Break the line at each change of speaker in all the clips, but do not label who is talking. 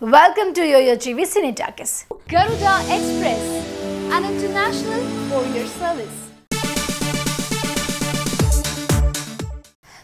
Welcome to Yo-Yo TV Cine Talkies.
Garuda Express, an international courier service.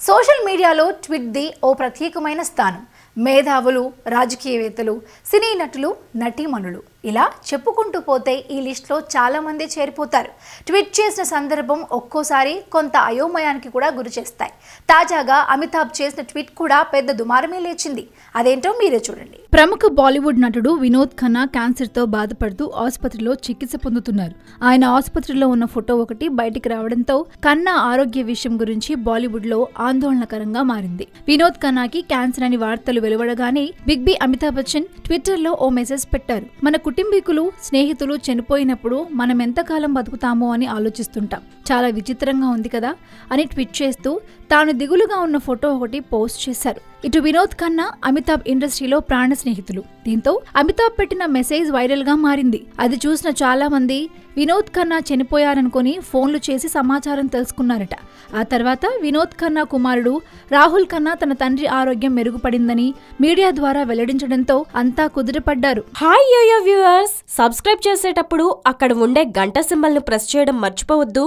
Social media ట్విట్ది ఓ ప్రత్యేకమైన స్థానం మేధావులు రాజకీయవేత్తలు సినీ నటులు నటీమణులు ఇలా చెప్పుకుంటూ పోతే ఈ లిస్ట్లో చాలామంది చేరిపోతారు. ట్వీట్ చేసిన సందర్భం ఒక్కోసారి కొంత అయోమయానికి కూడా గురి చేస్తాయి. తాజాగా అమితాబ్ చేసిన ట్వీట్ కూడా పెద్ద దుమారమే లేచింది. అదేంటో మీరే చూడండి.
ప్రముఖ బాలీవుడ్ నటుడు వినోద్ ఖన్నా క్యాన్సర్తో బాధపడుతూ ఆసుపత్రిలో చికిత్స పొందుతున్నారు. ఆయన ఆసుపత్రిలో ఉన్న ఫోటో ఒకటి బయటికి రావడంతో ఖన్నా ఆరోగ్య విషయం గురించి బాలీవుడ్లో ఆందోళనకరంగా మారింది. వినోద్ ఖన్నాకి క్యాన్సర్ అని వార్తలు వెలువడగానే బిగ్ బి అమితాబ్ బచ్చన్ ట్విట్టర్లో ఓ మెసేజ్ పెట్టారు. మన కుటుంబీకులు స్నేహితులు చనిపోయినప్పుడు మనం ఎంతకాలం బతుకుతామో అని ఆలోచిస్తుంటాం. చాలా విచిత్రంగా ఉంది కదా అని ట్వీట్ చేస్తూ తాను దిగులుగా ఉన్న ఫోటో ఒకటి పోస్ట్ చేశారు. ఇటు వినోద్ ఖన్నా అమితాబ్ ఇండస్ట్రీలో ప్రాణ స్నేహితులు. దీంతో అమితాబ్ పెట్టిన మెసేజ్ వైరల్గా మారింది. అది చూసిన చాలా మంది వినోద్ ఖన్నా చనిపోయారనుకొని ఫోన్లు చేసి సమాచారం తెలుసుకున్నారట. ఆ తర్వాత వినోద్ ఖన్నా కుమారుడు రాహుల్ ఖన్నా తన తండ్రి ఆరోగ్యం మెరుగుపడిందని మీడియా ద్వారా వెల్లడించడంతో అంతా కుదిరిపడ్డారు
hi yo yo viewers subscribe చేసేటప్పుడు అక్కడ ఉండే గంట సింబల్ను ప్రెస్ చేయడం మర్చిపోవద్దు.